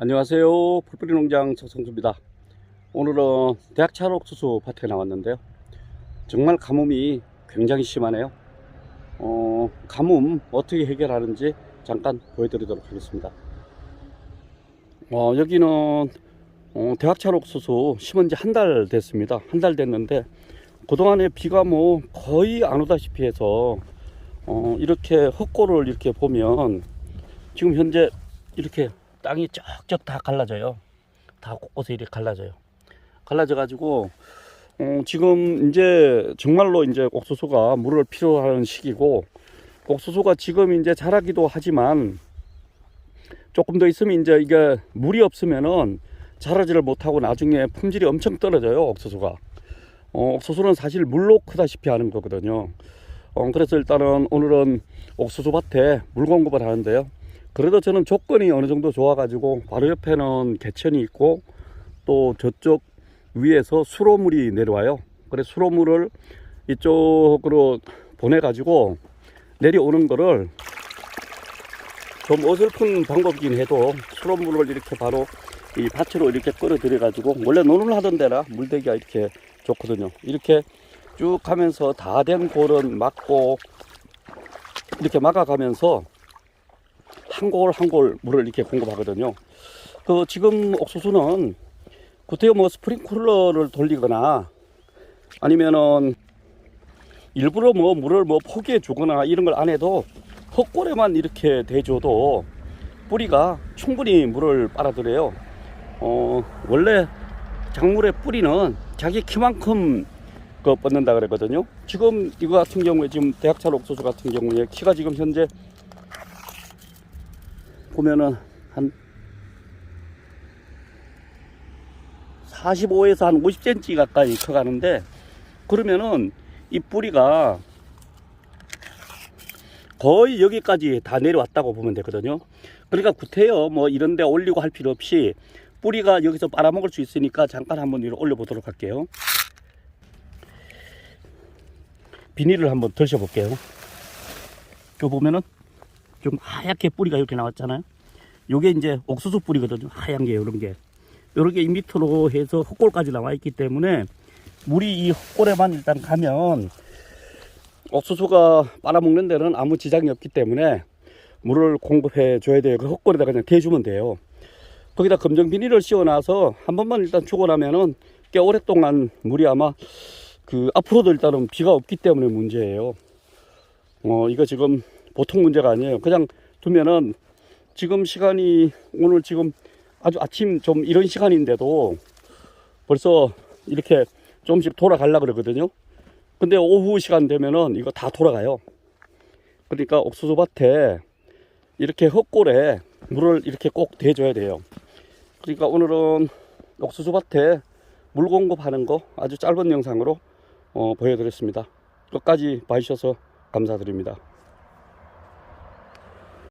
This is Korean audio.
안녕하세요. 풀뿌리 농장 서성수입니다. 오늘은 대학차로 옥수수 밭에 나왔는데요. 정말 가뭄이 굉장히 심하네요. 어, 가뭄 어떻게 해결하는지 잠깐 보여드리도록 하겠습니다. 어, 여기는 어, 대학차로 옥수수 심은 지 한 달 됐습니다. 한 달 됐는데 그동안에 비가 뭐 거의 안 오다시피 해서 어, 이렇게 헛골을 이렇게 보면 지금 현재 이렇게 땅이 쩍쩍 다 갈라져요. 다 곳곳에 이렇게 갈라져요. 갈라져 가지고 어, 지금 이제 정말로 이제 옥수수가 물을 필요하는 시기고 옥수수가 지금 이제 자라기도 하지만 조금 더 있으면 이제 이게 물이 없으면은 자라지를 못하고 나중에 품질이 엄청 떨어져요 옥수수가. 어, 옥수수는 사실 물로 크다시피 하는 거거든요. 어, 그래서 일단은 오늘은 옥수수 밭에 물 공급을 하는데요. 그래도 저는 조건이 어느 정도 좋아가지고 바로 옆에는 개천이 있고 또 저쪽 위에서 수로물이 내려와요. 그래서 수로물을 이쪽으로 보내가지고 내려오는 거를 좀 어설픈 방법이긴 해도 수로물을 이렇게 바로 이 밭으로 이렇게 끌어들여 가지고 원래 논을 하던 데라 물대기가 이렇게 좋거든요. 이렇게 쭉 하면서 다 된 골은 막고 이렇게 막아가면서 한 골 한 골 물을 이렇게 공급하거든요. 그 지금 옥수수는 구태여 뭐 스프링클러를 돌리거나 아니면은 일부러 뭐 물을 뭐 포기해 주거나 이런 걸 안 해도 헛골에만 이렇게 대줘도 뿌리가 충분히 물을 빨아들여요. 어, 원래 작물의 뿌리는 자기 키만큼 그 뻗는다 그랬거든요. 지금 이거 같은 경우에 지금 대학찰 옥수수 같은 경우에 키가 지금 현재 보면은 한 45에서 한 50cm 가까이 커가는데 그러면은 이 뿌리가 거의 여기까지 다 내려왔다고 보면 되거든요. 그러니까 구태여 뭐 이런 데 올리고 할 필요 없이 뿌리가 여기서 빨아먹을 수 있으니까 잠깐 한번 위로 올려 보도록 할게요. 비닐을 한번 덜셔 볼게요. 저 보면은 좀 하얗게 뿌리가 이렇게 나왔잖아요. 요게 이제 옥수수 뿌리거든요. 하얀 게 이런 게. 요런 게 2m로 해서 헛골까지 나와 있기 때문에 물이 이 헛골에만 일단 가면 옥수수가 빨아먹는 데는 아무 지장이 없기 때문에 물을 공급해 줘야 돼요. 그 헛골에다 그냥 대주면 돼요. 거기다 검정 비닐을 씌워놔서 한 번만 일단 주고 나면은 꽤 오랫동안 물이 아마 그 앞으로도 일단은 비가 없기 때문에 문제예요. 어 이거 지금 보통 문제가 아니에요. 그냥 두면은 지금 시간이 오늘 지금 아주 아침 좀 이런 시간인데도 벌써 이렇게 조금씩 돌아가려 그러거든요. 근데 오후 시간 되면은 이거 다 돌아가요. 그러니까 옥수수 밭에 이렇게 헛골에 물을 이렇게 꼭 대줘야 돼요. 그러니까 오늘은 옥수수 밭에 물 공급하는 거 아주 짧은 영상으로 어, 보여드렸습니다. 끝까지 봐주셔서 감사드립니다.